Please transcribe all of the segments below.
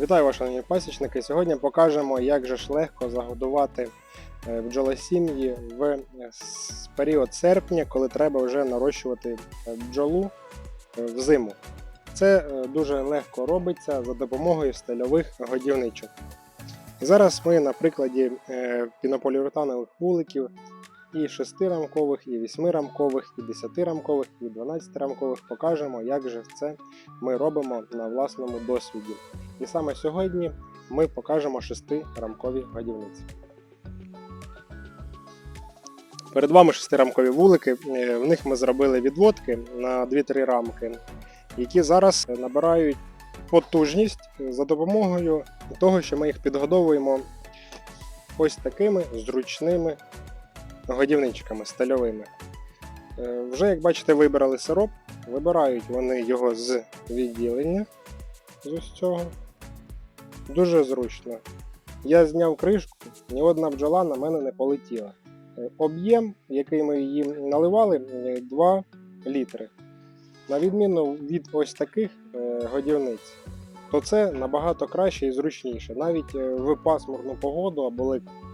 Вітаю вас, шановні пасічники. Сьогодні покажемо, як же ж легко загодувати е, бджолосім'ї в е, період серпня, коли треба вже нарощувати е, бджолу е, взиму. Це дуже легко робиться за допомогою стильових годівничок. І зараз ми на прикладі пінополіуретанових вуликів і 6-рамкових, і 8-рамкових, і 10-рамкових, і 12-рамкових покажемо, як же це ми робимо на власному досвіді. І саме сьогодні ми покажемо шестирамкові годівниці. Перед вами шестирамкові вулики. Е, В них ми зробили відводки на 2-3 рамки, які зараз набирають потужність за допомогою того, що ми їх підгодовуємо ось такими зручними годівничками стальовими. Е, Вже, як бачите, вибрали сироп. Вибирають вони його з відділення з ось цього. Дуже зручно. Я зняв кришку, ні одна бджола на мене не полетіла. Е, Об'єм, який ми її наливали, е, 2 літри. На відміну від ось таких е, годівниць, то це набагато краще і зручніше. Навіть е, в пасмурну погоду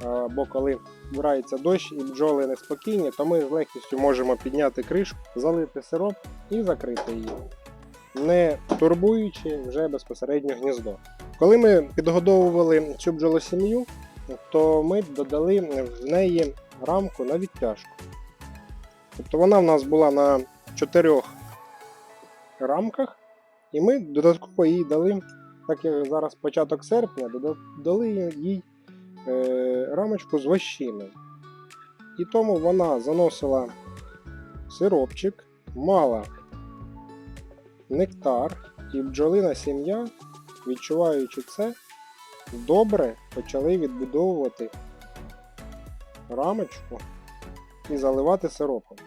або, коли збирається дощ і бджоли неспокійні, то ми з легкістю можемо підняти кришку, залити сироп і закрити її не турбуючи вже безпосередньо гніздо. Коли ми підгодовували цю бджолосім'ю, то ми додали в неї рамку на відтяжку. Тобто вона в нас була на чотирьох рамках, і ми додатково їй дали, так як зараз початок серпня, дали їй е, рамочку з вощиною. І тому вона заносила сиропчик, мала нектар і бджолина сім'я, відчуваючи це, добре почали відбудовувати рамочку і заливати сиропом.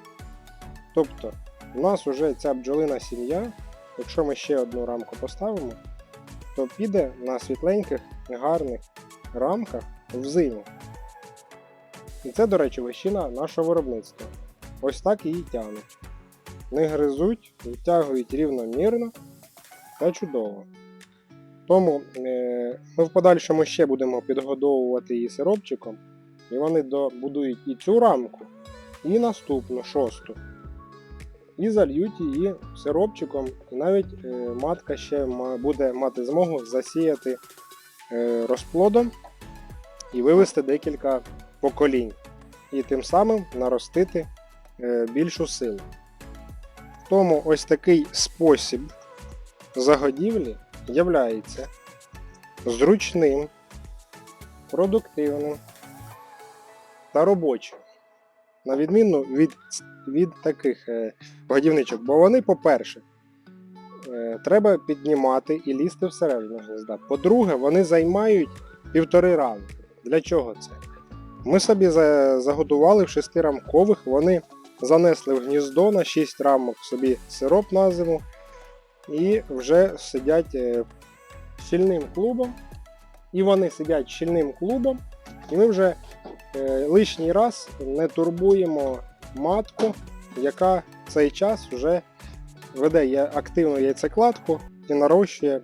Тобто, у нас вже ця бджолина сім'я, якщо ми ще одну рамку поставимо, то піде на світленьких, гарних рамках взиму. І це, до речі, вищина нашого виробництва. Ось так її тягнуть не гризуть, витягують рівномірно та чудово. Тому е, ми в подальшому ще будемо підгодовувати її сиропчиком, і вони добудують і цю рамку, і наступну шосту. І зальють її сиропчиком, і навіть е, матка ще буде мати змогу засіяти е, розплодом і вивести декілька поколінь, і тим самим наростити е, більшу силу. Тому ось такий спосіб загодівлі являється зручним, продуктивним та робочим. На відміну від, від таких е, годівничок. Бо вони, по-перше, е, треба піднімати і лізти всередину гнізда. По-друге, вони займають півтори рамки. Для чого це? Ми собі за- заготували в шестирамкових, вони занесли в гніздо на 6 рамок собі сироп на зиму і вже сидять е, щільним клубом. І вони сидять щільним клубом, і ми вже лишній раз не турбуємо матку, яка в цей час вже веде активну яйцекладку і нарощує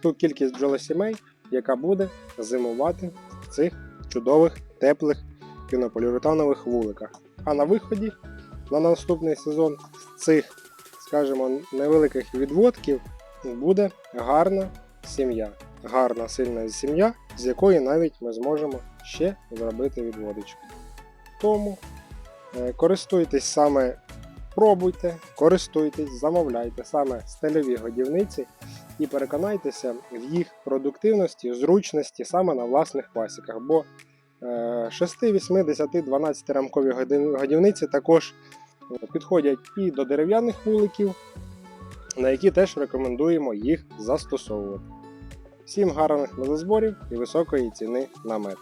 ту кількість бджолосімей, яка буде зимувати в цих чудових теплих пінополіуретанових вуликах. А на виході на наступний сезон з цих, скажімо, невеликих відводків буде гарна сім'я. Гарна сильна сім'я, з якої навіть ми зможемо ще зробити відводичку. Тому е, користуйтесь саме, пробуйте, користуйтесь, замовляйте саме стильові годівниці і переконайтеся в їх продуктивності, зручності саме на власних пасіках. Бо е, 6, 8, 10, 12 рамкові годівниці також е, підходять і до дерев'яних вуликів, на які теж рекомендуємо їх застосовувати. Всім гарних мезозборів і високої ціни на мед.